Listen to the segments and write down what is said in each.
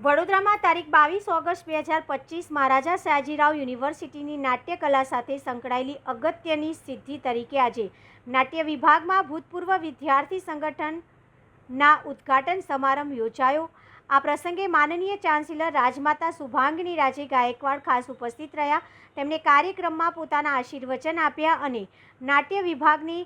વડોદરામાં તારીખ બાવીસ ઓગસ્ટ બે હજાર પચીસ મહારાજા સયાજીરાવ યુનિવર્સિટીની નાટ્યકલા સાથે સંકળાયેલી અગત્યની સિદ્ધિ તરીકે આજે નાટ્ય વિભાગમાં ભૂતપૂર્વ વિદ્યાર્થી સંગઠનના ઉદ્ઘાટન સમારંભ યોજાયો. આ પ્રસંગે માનનીય ચાન્સેલર રાજમાતા શુભાંગની રાજે ગાયકવાડ ખાસ ઉપસ્થિત રહ્યા. તેમણે કાર્યક્રમમાં પોતાના આશીર્વચન આપ્યા અને નાટ્ય વિભાગની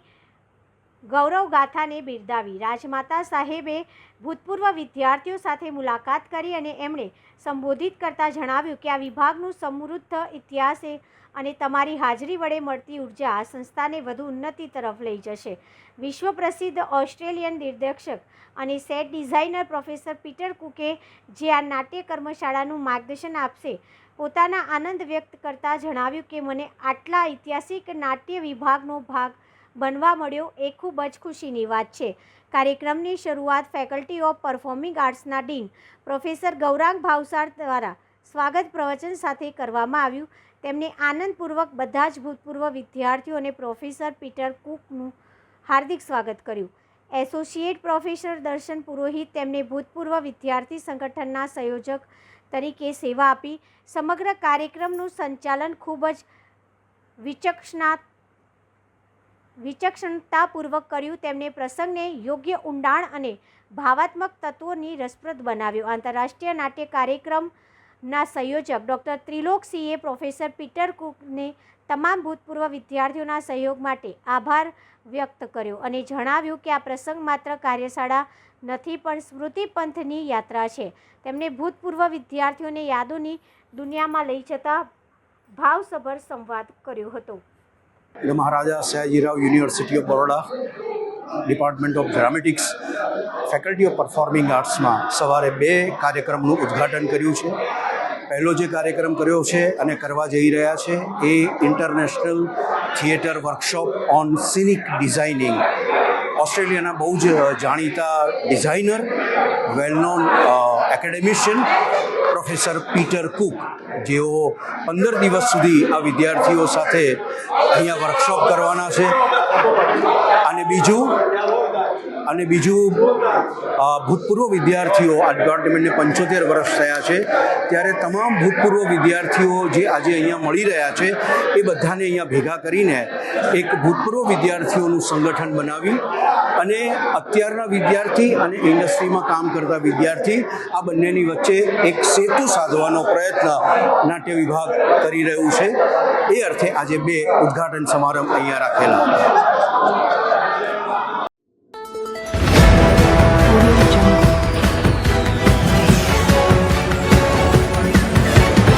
ગૌરવ ગાથાને બિરદાવી રાજમાતા સાહેબે ભૂતપૂર્વ વિદ્યાર્થીઓ સાથે મુલાકાત કરી અને એમણે સંબોધિત કરતાં જણાવ્યું કે આ વિભાગનું સમૃદ્ધ ઇતિહાસે અને તમારી હાજરી વડે મળતી ઊર્જા આ સંસ્થાને વધુ ઉન્નતિ તરફ લઈ જશે. વિશ્વ પ્રસિદ્ધ ઓસ્ટ્રેલિયન દિગ્દર્શક અને સેટ ડિઝાઇનર પ્રોફેસર પીટર કુકે જે આ નાટ્ય કર્મશાળાનું માર્ગદર્શન આપશે, પોતાના આનંદ વ્યક્ત કરતા જણાવ્યું કે, મને આટલા ઐતિહાસિક નાટ્ય વિભાગનો ભાગ બનવા મળ્યો એ ખૂબ જ ખુશીની વાત છે. કાર્યક્રમની શરૂઆત ફેકલ્ટી ઓફ પરફોર્મિંગ આર્ટ્સના ડીન પ્રોફેસર ગૌરાંગ ભાવસાર દ્વારા સ્વાગત પ્રવચન સાથે કરવામાં આવ્યું. તેમણે આનંદપૂર્વક બધા જ ભૂતપૂર્વ વિદ્યાર્થીઓ અને પ્રોફેસર પીટર કુકનું હાર્દિક સ્વાગત કર્યું. એસોસિએટ પ્રોફેસર દર્શન પુરોહિત તેમને ભૂતપૂર્વ વિદ્યાર્થી સંગઠનના સંયોજક તરીકે સેવા આપી. સમગ્ર કાર્યક્રમનું સંચાલન ખૂબ જ વિચક્ષણા વિચક્ષણતાપૂર્વક કર્યું, તેમણે પ્રસંગને યોગ્ય ઊંડાણ અને ભાવાત્મક તત્વોની રસપ્રદ બનાવ્યો. આંતરરાષ્ટ્રીય નાટ્ય કાર્યક્રમના સંયોજક ડૉક્ટર ત્રિલોકસિંહે પ્રોફેસર પીટર કુકને તમામ ભૂતપૂર્વ વિદ્યાર્થીઓના સહયોગ માટે આભાર વ્યક્ત કર્યો અને જણાવ્યું કે આ પ્રસંગ માત્ર કાર્યશાળા નથી, પણ સ્મૃતિ પંથની યાત્રા છે. તેમણે ભૂતપૂર્વ વિદ્યાર્થીઓને યાદોની દુનિયામાં લઈ જતા ભાવસભર સંવાદ કર્યો હતો. એટલે Maharaja Sayajirao university of Baroda department of dramatics faculty of performing આર્ટ્સમાં સવારે બે કાર્યક્રમનું ઉદ્ઘાટન કર્યું છે. પહેલો જે કાર્યક્રમ કર્યો છે અને કરવા જઈ રહ્યા છે એ international theatre workshop on scenic designing ઓસ્ટ્રેલિયાના બહુ જ જાણીતા designer well known academician professor Peter Cook, જેઓ પંદર દિવસ સુધી આ વિદ્યાર્થીઓ સાથે અહીંયા વર્કશોપ કરવાના છે. અને બીજું અને બીજું ભૂતપૂર્વ વિદ્યાર્થીઓ, આ ડિપાર્ટમેન્ટને પંચોતેર વર્ષ થયા છે, ત્યારે તમામ ભૂતપૂર્વ વિદ્યાર્થીઓ જે આજે અહીંયા મળી રહ્યા છે, એ બધાને અહીંયા ભેગા કરીને એક ભૂતપૂર્વ વિદ્યાર્થીઓનું સંગઠન બનાવી અને અત્યારના વિદ્યાર્થી અને ઇન્ડસ્ટ્રીમાં કામ કરતા વિદ્યાર્થી આ બંનેની વચ્ચે એક સેતુ સાધવાનો પ્રયત્ન નાટ્ય વિભાગ કરી રહ્યું છે. એ અર્થે આજે બે ઉદ્ઘાટન સમારંભ અહીંયા રાખેલા. હતા